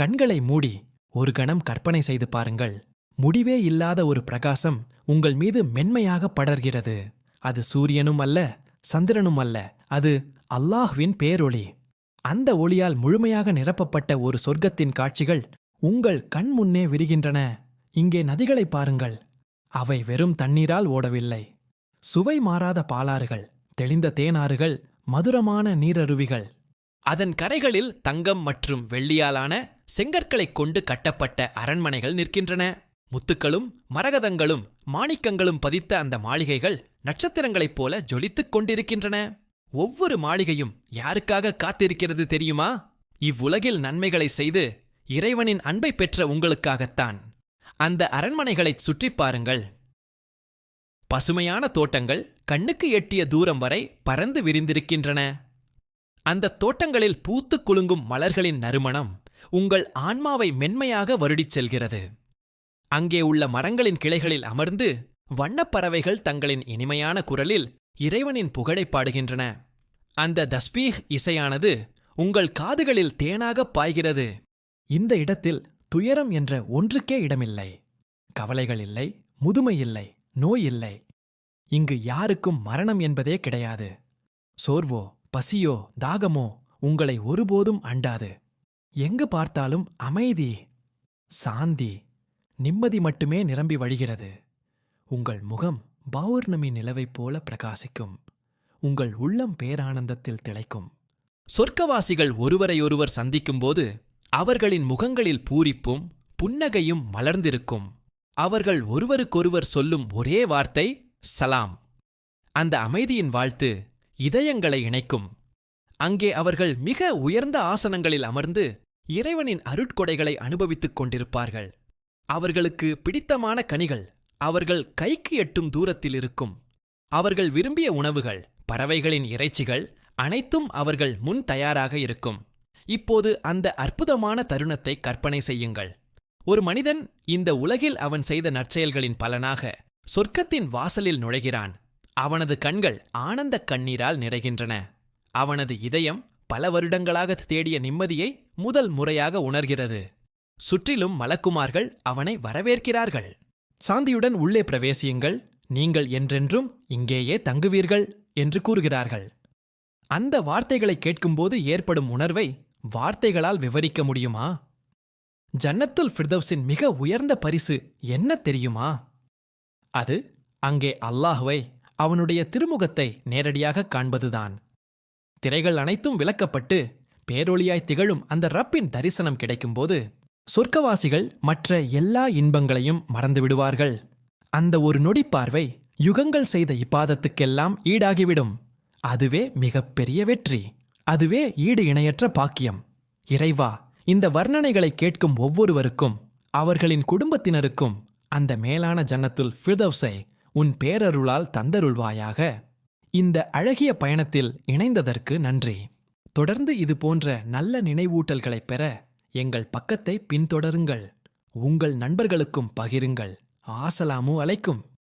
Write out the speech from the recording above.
கண்களை மூடி ஒரு கணம் கற்பனை செய்து பாருங்கள். முடிவே இல்லாத ஒரு பிரகாசம் உங்கள் மீது மென்மையாக படர்கிறது. அது சூரியனும் அல்ல சந்திரனும் அல்ல அது அல்லாஹ்வின் பேரொளி. அந்த ஒளியால் முழுமையாக நிரப்பப்பட்ட ஒரு சொர்க்கத்தின் காட்சிகள் உங்கள் கண் முன்னே விரிகின்றன. இங்கே நதிகளை பாருங்கள். அவை வெறும் தண்ணீரால் ஓடவில்லை. சுவை மாறாத பாலாறுகள் தெளிந்த தேனாறுகள் மதுரமான நீரருவிகள். அதன் கரைகளில் தங்கம் மற்றும் வெள்ளியாலான செங்கற்களைக் கொண்டு கட்டப்பட்ட அரண்மனைகள் நிற்கின்றன. முத்துக்களும் மரகதங்களும் மாணிக்கங்களும் பதித்த அந்த மாளிகைகள் நட்சத்திரங்களைப் போல ஜொலித்துக் கொண்டிருக்கின்றன. ஒவ்வொரு மாளிகையும் யாருக்காக காத்திருக்கிறது தெரியுமா? இவ்வுலகில் நன்மைகளை செய்து இறைவனின் அன்பை பெற்ற உங்களுக்காகத்தான். அந்த அரண்மனைகளைச் சுற்றிப் பாருங்கள். பசுமையான தோட்டங்கள் கண்ணுக்கு எட்டிய தூரம் வரை பறந்து விரிந்திருக்கின்றன. அந்த தோட்டங்களில் பூத்துக் குலுங்கும் மலர்களின் நறுமணம் உங்கள் ஆன்மாவை மென்மையாக வருடிச் செல்கிறது. அங்கே உள்ள மரங்களின் கிளைகளில் அமர்ந்து வண்ணப் பறவைகள் தங்களின் இனிமையான குரலில் இறைவனின் புகழைப் பாடுகின்றன. அந்த தஸ்பீஹ் இசையானது உங்கள் காதுகளில் தேனாகப் பாய்கிறது. இந்த இடத்தில் துயரம் என்ற ஒன்றுக்கே இடமில்லை. கவலைகள் இல்லை முதுமை இல்லை நோய் இல்லை. இங்கு யாருக்கும் மரணம் என்பதே கிடையாது. சோர்வோ பசியோ தாகமோ உங்களை ஒருபோதும் அண்டாது. எங்கு பார்த்தாலும் அமைதி சாந்தி நிம்மதி மட்டுமே நிரம்பி வழிகிறது. உங்கள் முகம் பௌர்ணமி நிலவைப் போல பிரகாசிக்கும். உங்கள் உள்ளம் பேரானந்தத்தில் திளைக்கும். சொர்க்கவாசிகள் ஒருவரையொருவர் சந்திக்கும்போது அவர்களின் முகங்களில் பூரிப்பும் புன்னகையும் மலர்ந்திருக்கும். அவர்கள் ஒருவருக்கொருவர் சொல்லும் ஒரே வார்த்தை சலாம். அந்த அமைதியின் வாழ்த்து இதயங்களை இணைக்கும். அங்கே அவர்கள் மிக உயர்ந்த ஆசனங்களில் அமர்ந்து இறைவனின் அருட்கொடைகளை அனுபவித்துக் கொண்டிருப்பார்கள். அவர்களுக்கு பிடித்தமான கனிகள் அவர்கள் கைக்கு எட்டும் தூரத்தில் இருக்கும். அவர்கள் விரும்பிய உணவுகள் பறவைகளின் இறைச்சிகள் அனைத்தும் அவர்கள் முன் தயாராக இருக்கும். இப்போது அந்த அற்புதமான தருணத்தை கற்பனை செய்யுங்கள். ஒரு மனிதன் இந்த உலகில் அவன் செய்த நற்செயல்களின் பலனாக சொர்க்கத்தின் வாசலில் நுழைகிறான். அவனது கண்கள் ஆனந்தக் கண்ணீரால் நிறைகின்றன. அவனது இதயம் பல வருடங்களாக தேடிய நிம்மதியை முதல் முறையாக உணர்கிறது. சுற்றிலும் மலக்குமார்கள் அவனை வரவேற்கிறார்கள். சாந்தியுடன் உள்ளே பிரவேசியுங்கள். நீங்கள் என்றென்றும் இங்கேயே தங்குவீர்கள் என்று கூறுகிறார்கள். அந்த வார்த்தைகளை கேட்கும்போது ஏற்படும் உணர்வை வார்த்தைகளால் விவரிக்க முடியுமா? ஜன்னத்துல் ஃபிர்தவ்ஸின் மிக உயர்ந்த பரிசு என்ன தெரியுமா? அது அங்கே அல்லாஹுவை அவனுடைய திருமுகத்தை நேரடியாக காண்பதுதான். திரைகள் அனைத்தும் விளக்கப்பட்டு பேரொளியாய் திகழும் அந்த ரப்பின் தரிசனம் கிடைக்கும்போது சொர்க்கவாசிகள் மற்ற எல்லா இன்பங்களையும் மறந்து விடுவார்கள். அந்த ஒரு நொடி பார்வை யுகங்கள் செய்த இப்பாதத்துக்கெல்லாம் ஈடாகிவிடும். அதுவே மிகப்பெரிய வெற்றி. அதுவே ஈடு இணையற்ற பாக்கியம். இறைவா இந்த வர்ணனைகளை கேட்கும் ஒவ்வொருவருக்கும் அவர்களின் குடும்பத்தினருக்கும் அந்த மேலான ஜன்னத்துல் ஃபிர்தவ்ஸை உன் பேரருளால் தந்தருள்வாயாக. இந்த அழகிய பயணத்தில் இணைந்ததற்கு நன்றி. தொடர்ந்து இது போன்ற நல்ல நினைவூட்டல்களைப் பெற எங்கள் பக்கத்தை பின்தொடருங்கள். உங்கள் நண்பர்களுக்கும் பகிருங்கள். ஆசலாமு அலைக்கும்.